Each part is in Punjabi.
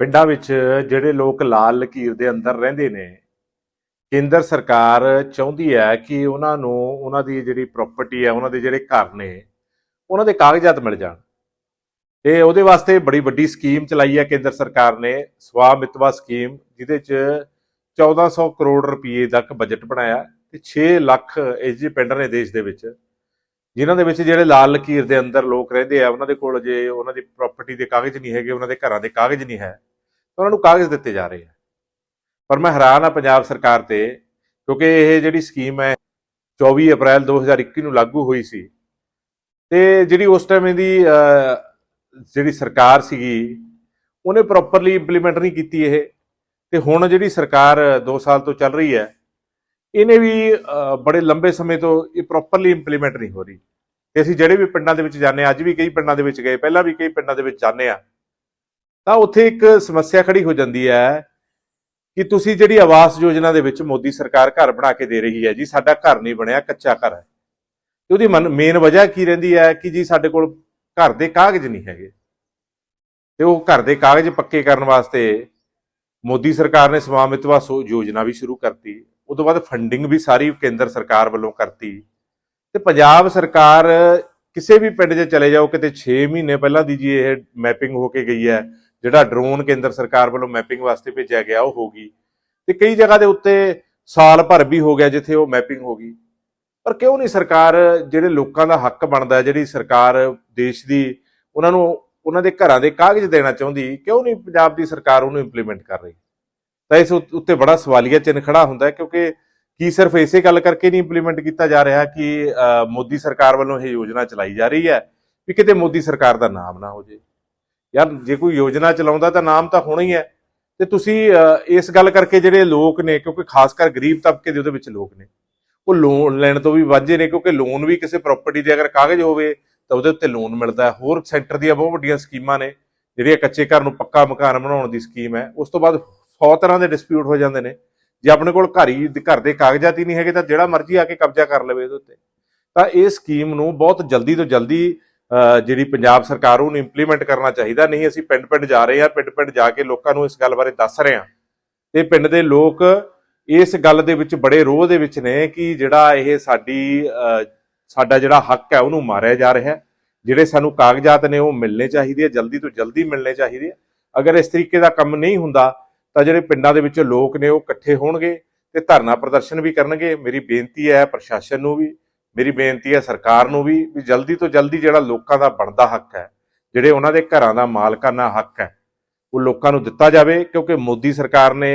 ਪਿੰਡਾਂ ਵਿੱਚ ਜਿਹੜੇ ਲੋਕ ਲਾਲ ਲਕੀਰ ਦੇ ਅੰਦਰ ਰਹਿੰਦੇ ਨੇ, ਕੇਂਦਰ ਸਰਕਾਰ ਚਾਹੁੰਦੀ ਹੈ ਕਿ ਉਹਨਾਂ ਨੂੰ, ਉਹਨਾਂ ਦੀ ਜਿਹੜੀ ਪ੍ਰਾਪਰਟੀ ਹੈ, ਉਹਨਾਂ ਦੇ ਜਿਹੜੇ ਘਰ ਨੇ, ਉਹਨਾਂ ਦੇ ਕਾਗਜ਼ਾਤ ਮਿਲ ਜਾਣ। ਤੇ ਉਹਦੇ ਵਾਸਤੇ ਬੜੀ ਵੱਡੀ ਸਕੀਮ ਚਲਾਈ ਹੈ ਕੇਂਦਰ ਸਰਕਾਰ ਨੇ ਸਵਾਮਿਤਵਾ ਸਕੀਮ ਜਿਹਦੇ ਚ 1400 ਕਰੋੜ ਰੁਪਏ ਤੱਕ ਬਜਟ ਬਣਾਇਆ ਤੇ 6 ਲੱਖ ਇਹ ਜਿਹੇ ਪਿੰਡ ਨੇ ਦੇਸ਼ ਦੇ ਵਿੱਚ। ਜਿਨ੍ਹਾਂ ਦੇ ਵਿੱਚ ਜਿਹੜੇ ਲਾਲ ਲਕੀਰ ਦੇ ਅੰਦਰ ਲੋਕ ਰਹਿੰਦੇ ਆ, ਉਹਨਾਂ ਦੇ ਕੋਲ ਜੇ ਉਹਨਾਂ ਦੀ ਪ੍ਰਾਪਰਟੀ ਦੇ ਕਾਗਜ਼ ਨਹੀਂ ਹੈਗੇ, ਉਹਨਾਂ ਦੇ ਘਰਾਂ ਦੇ ਕਾਗਜ਼ ਨਹੀਂ ਹੈ, ਤਾਂ ਉਹਨਾਂ ਨੂੰ ਕਾਗਜ਼ ਦਿੱਤੇ ਜਾ ਰਹੇ ਆ। ਪਰ ਮੈਂ ਹੈਰਾਨ ਆ ਪੰਜਾਬ ਸਰਕਾਰ ਤੇ, ਕਿਉਂਕਿ ਇਹ ਜਿਹੜੀ ਸਕੀਮ ਹੈ 24 ਅਪ੍ਰੈਲ 2021 ਨੂੰ ਲਾਗੂ ਹੋਈ ਸੀ, ਤੇ ਜਿਹੜੀ ਉਸ ਟਾਈਮ ਇਹਦੀ ਜਿਹੜੀ ਸਰਕਾਰ ਸੀਗੀ, ਉਹਨੇ ਪ੍ਰੋਪਰਲੀ ਇੰਪਲੀਮੈਂਟ ਨਹੀਂ ਕੀਤੀ ਇਹ, ਤੇ ਹੁਣ ਜਿਹੜੀ ਸਰਕਾਰ 2 ਸਾਲ ਤੋਂ ਚੱਲ ਰਹੀ ਹੈ ਇਹਨੇ ਵੀ ਬੜੇ ਲੰਬੇ ਸਮੇਂ ਤੋਂ ਇਹ ਪ੍ਰੋਪਰਲੀ ਇੰਪਲੀਮੈਂਟ ਨਹੀਂ ਹੋ ਰਹੀ। ਤੇ ਅਸੀਂ ਜਿਹੜੇ ਵੀ ਪਿੰਡਾਂ ਦੇ ਵਿੱਚ ਜਾਂਦੇ ਹਾਂ, ਅੱਜ ਵੀ ਕਈ ਪਿੰਡਾਂ ਦੇ ਵਿੱਚ ਗਏ, ਪਹਿਲਾਂ ਵੀ ਕਈ ਪਿੰਡਾਂ ਦੇ ਵਿੱਚ ਜਾਂਦੇ ਆ ਤਾਂ ਉੱਥੇ ਇੱਕ ਸਮੱਸਿਆ ਖੜੀ ਹੋ ਜਾਂਦੀ ਹੈ ਕਿ ਤੁਸੀਂ ਜਿਹੜੀ ਆਵਾਸ ਯੋਜਨਾ ਦੇ ਵਿੱਚ ਮੋਦੀ ਸਰਕਾਰ ਘਰ ਬਣਾ ਕੇ ਦੇ ਰਹੀ ਹੈ ਜੀ, ਸਾਡਾ ਘਰ ਨਹੀਂ ਬਣਿਆ, ਕੱਚਾ ਘਰ ਹੈ। ਤੇ ਉਹਦੀ ਮੇਨ ਵਜ੍ਹਾ ਕੀ ਰਹਿੰਦੀ ਹੈ ਕਿ ਜੀ ਸਾਡੇ ਕੋਲ ਘਰ ਦੇ ਕਾਗਜ਼ ਨਹੀਂ ਹੈਗੇ। ਤੇ ਉਹ ਘਰ ਦੇ ਕਾਗਜ਼ ਪੱਕੇ ਕਰਨ ਵਾਸਤੇ ਮੋਦੀ ਸਰਕਾਰ ਨੇ ਸਵਾਮਿਤਵਾ ਸੋ- ਯੋਜਨਾ ਵੀ ਸ਼ੁਰੂ ਕਰਤੀ। ਉਸ ਤੋਂ ਬਾਅਦ ਫੰਡਿੰਗ ਵੀ ਸਾਰੀ ਕੇਂਦਰ ਸਰਕਾਰ ਵੱਲੋਂ ਕਰਤੀ। ਤੇ ਪੰਜਾਬ ਸਰਕਾਰ ਕਿਸੇ ਵੀ ਪਿੰਡ 'ਚ ਚਲੇ ਜਾਓ, ਕਿਤੇ 6 ਮਹੀਨੇ ਪਹਿਲਾਂ ਦੀ ਜੀ ਇਹ ਮੈਪਿੰਗ ਹੋ ਕੇ ਗਈ ਹੈ, ਜਿਹੜਾ ਡਰੋਨ ਕੇਂਦਰ ਸਰਕਾਰ ਵੱਲੋਂ ਮੈਪਿੰਗ ਵਾਸਤੇ ਭੇਜਿਆ ਗਿਆ, ਉਹ ਹੋ ਗਈ। ਤੇ ਕਈ ਜਗ੍ਹਾ ਦੇ ਉੱਤੇ ਸਾਲ ਭਰ ਵੀ ਹੋ ਗਿਆ ਜਿੱਥੇ ਉਹ ਮੈਪਿੰਗ ਹੋ ਗਈ। ਪਰ ਕਿਉਂ ਨਹੀਂ ਸਰਕਾਰ, ਜਿਹੜੇ ਲੋਕਾਂ ਦਾ ਹੱਕ ਬਣਦਾ, ਜਿਹੜੀ ਸਰਕਾਰ ਦੇਸ਼ ਦੀ ਉਹਨਾਂ ਨੂੰ, ਉਹਨਾਂ ਦੇ ਘਰਾਂ ਦੇ ਕਾਗਜ਼ ਦੇਣਾ ਚਾਹੁੰਦੀ, ਕਿਉਂ ਨਹੀਂ ਪੰਜਾਬ ਦੀ ਸਰਕਾਰ ਉਹਨੂੰ ਇੰਪਲੀਮੈਂਟ ਕਰ ਰਹੀ? ਤਾਂ ਇਸ ਉੱਤੇ ਬੜਾ ਸਵਾਲੀਆ ਚਿੰਨ੍ਹ ਖੜਾ ਹੁੰਦਾ ਹੈ, ਕਿਉਂਕਿ ਕੀ ਸਿਰਫ ਇਸੇ ਗੱਲ ਕਰਕੇ ਨਹੀਂ ਇੰਪਲੀਮੈਂਟ ਕੀਤਾ ਜਾ ਰਿਹਾ ਕਿ ਮੋਦੀ ਸਰਕਾਰ ਵੱਲੋਂ ਇਹ ਯੋਜਨਾ ਚਲਾਈ ਜਾ ਰਹੀ ਹੈ ਵੀ ਕਿਤੇ ਮੋਦੀ ਸਰਕਾਰ ਦਾ ਨਾਮ ਨਾ ਹੋ ਜੇ ਯਾਰ, ਜੇ ਕੋਈ ਯੋਜਨਾ ਚਲਾਉਂਦਾ ਤਾਂ ਨਾਮ ਤਾਂ ਹੋਣਾ ਹੀ ਹੈ। ਤੇ ਤੁਸੀਂ ਇਸ ਗੱਲ ਕਰਕੇ ਜਿਹੜੇ ਲੋਕ ਨੇ, ਕਿਉਂਕਿ ਖਾਸ ਕਰ ਗਰੀਬ ਤਬਕੇ ਦੇ ਉਹਦੇ ਵਿੱਚ ਲੋਕ ਨੇ, ਉਹ ਲੋਨ ਲੈਣ ਤੋਂ ਵੀ ਵਾਂਝੇ ਨੇ, ਕਿਉਂਕਿ ਲੋਨ ਵੀ ਕਿਸੇ ਪ੍ਰਾਪਰਟੀ ਦੇ ਅਗਰ ਕਾਗਜ਼ ਹੋਵੇ, ਤਾਂ ਉਹਦੇ ਉੱਤੇ ਲੋਨ ਮਿਲਦਾ ਹੈ। ਹੋਰ ਸੈਂਟਰ ਦੀਆਂ ਬਹੁਤ ਵੱਡੀਆਂ ਸਕੀਮਾਂ ਨੇ, ਜਿਹੜੀਆਂ ਕੱਚੇ ਘਰ ਨੂੰ ਪੱਕਾ ਮਕਾਨ ਬਣਾਉਣ ਦੀ ਸਕੀਮ ਹੈ, ਉਸ ਤੋਂ ਬਾਅਦ 100 ਤਰ੍ਹਾਂ ਦੇ ਡਿਸਪਿਊਟ ਹੋ ਜਾਂਦੇ ਨੇ। ਜੇ ਆਪਣੇ ਕੋਲ ਘਰ ਹੀ ਘਰ ਦੇ ਕਾਗਜ਼ਾਤ ਹੀ ਨਹੀਂ ਹੈਗੇ ਤਾਂ ਜਿਹੜਾ ਮਰਜ਼ੀ ਆ ਕੇ ਕਬਜ਼ਾ ਕਰ ਲਵੇ ਇਹਦੇ ਉੱਤੇ। ਤਾਂ ਇਹ ਸਕੀਮ ਨੂੰ ਬਹੁਤ ਜਲਦੀ ਤੋਂ ਜਲਦੀ ਅਹ, ਜਿਹੜੀ ਪੰਜਾਬ ਸਰਕਾਰ ਉਹਨੂੰ ਇੰਪਲੀਮੈਂਟ ਕਰਨਾ ਚਾਹੀਦਾ। ਨਹੀਂ ਅਸੀਂ ਪਿੰਡ ਪਿੰਡ ਜਾ ਰਹੇ ਹਾਂ ਪਿੰਡ ਪਿੰਡ ਜਾ ਕੇ ਲੋਕਾਂ ਨੂੰ ਇਸ ਗੱਲ ਬਾਰੇ ਦੱਸ ਰਹੇ ਹਾਂ। ਤੇ ਪਿੰਡ ਦੇ ਲੋਕ ਇਸ ਗੱਲ ਦੇ ਵਿੱਚ ਬੜੇ ਰੋਹ ਦੇ ਵਿੱਚ ਨੇ ਕਿ ਜਿਹੜਾ ਇਹ ਸਾਡੀ ਅਹ, ਸਾਡਾ ਜਿਹੜਾ ਹੱਕ ਹੈ ਉਹਨੂੰ ਮਾਰਿਆ ਜਾ ਰਿਹਾ। ਹੈ ਜਿਹੜੇ ਸਾਨੂੰ ਕਾਗਜ਼ਾਤ ਨੇ ਉਹ ਮਿਲਣੇ ਚਾਹੀਦੇ ਆ ਜਲਦੀ ਤੋਂ ਜਲਦੀ ਮਿਲਣੇ ਚਾਹੀਦੇ ਆ। ਅਗਰ ਇਸ ਤਰੀਕੇ ਦਾ ਕੰਮ ਨਹੀਂ ਹੁੰਦਾ ਤਾਂ ਜਿਹੜੇ ਪਿੰਡਾਂ ਦੇ ਵਿੱਚ ਲੋਕ ਨੇ ਉਹ ਇਕੱਠੇ ਹੋਣਗੇ ਤੇ ਧਰਨਾ ਪ੍ਰਦਰਸ਼ਨ ਵੀ ਕਰਨਗੇ। ਮੇਰੀ ਬੇਨਤੀ ਹੈ ਪ੍ਰਸ਼ਾਸਨ ਨੂੰ ਵੀ, ਮੇਰੀ ਬੇਨਤੀ ਹੈ ਸਰਕਾਰ ਨੂੰ ਵੀ ਵੀ ਜਲਦੀ ਤੋਂ ਜਲਦੀ ਜਿਹੜਾ ਲੋਕਾਂ ਦਾ ਬਣਦਾ ਹੱਕ ਹੈ, ਜਿਹੜੇ ਉਹਨਾਂ ਦੇ ਘਰਾਂ ਦਾ ਮਾਲਕਾਨਾ ਹੱਕ ਹੈ, ਉਹ ਲੋਕਾਂ ਨੂੰ ਦਿੱਤਾ ਜਾਵੇ। ਕਿਉਂਕਿ ਮੋਦੀ ਸਰਕਾਰ ਨੇ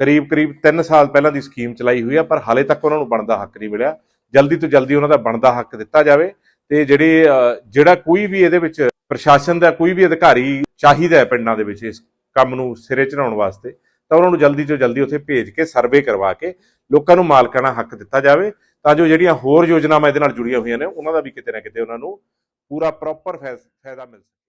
ਕਰੀਬ ਕਰੀਬ 3 ਸਾਲ ਪਹਿਲਾਂ ਦੀ ਸਕੀਮ ਚਲਾਈ ਹੋਈ ਹੈ ਪਰ ਹਾਲੇ ਤੱਕ ਉਹਨਾਂ ਨੂੰ ਬਣਦਾ ਹੱਕ ਨਹੀਂ ਮਿਲਿਆ। ਜਲਦੀ ਤੋਂ ਜਲਦੀ ਉਹਨਾਂ ਦਾ ਬਣਦਾ ਹੱਕ ਦਿੱਤਾ ਜਾਵੇ ਤੇ ਜਿਹੜੇ ਜਿਹੜਾ ਕੋਈ ਵੀ ਇਹਦੇ ਵਿੱਚ ਪ੍ਰਸ਼ਾਸਨ ਦਾ ਕੋਈ ਵੀ ਅਧਿਕਾਰੀ ਚਾਹੀਦਾ ਹੈ ਪਿੰਡਾਂ ਦੇ ਵਿੱਚ ਇਸ ਕੰਮ ਨੂੰ ਸਿਰੇ ਚੜਾਉਣ ਵਾਸਤੇ, ਤਾਂ ਉਹਨਾਂ ਨੂੰ ਜਲਦੀ ਤੋਂ ਜਲਦੀ ਉੱਥੇ ਭੇਜ ਕੇ ਸਰਵੇ ਕਰਵਾ ਕੇ ਲੋਕਾਂ ਨੂੰ ਮਾਲਕਾਨਾ ਹੱਕ ਦਿੱਤਾ ਜਾਵੇ, ਤਾਂ ਜੋ ਜਿਹੜੀਆਂ ਹੋਰ ਯੋਜਨਾਵਾਂ ਇਹਦੇ ਨਾਲ ਜੁੜੀਆਂ ਹੋਈਆਂ ਨੇ, ਉਹਨਾਂ ਦਾ ਵੀ ਕਿਤੇ ਨਾ ਕਿਤੇ ਉਹਨਾਂ ਨੂੰ ਪੂਰਾ ਪ੍ਰੋਪਰ ਫਾਇਦਾ ਮਿਲ ਸਕੇ।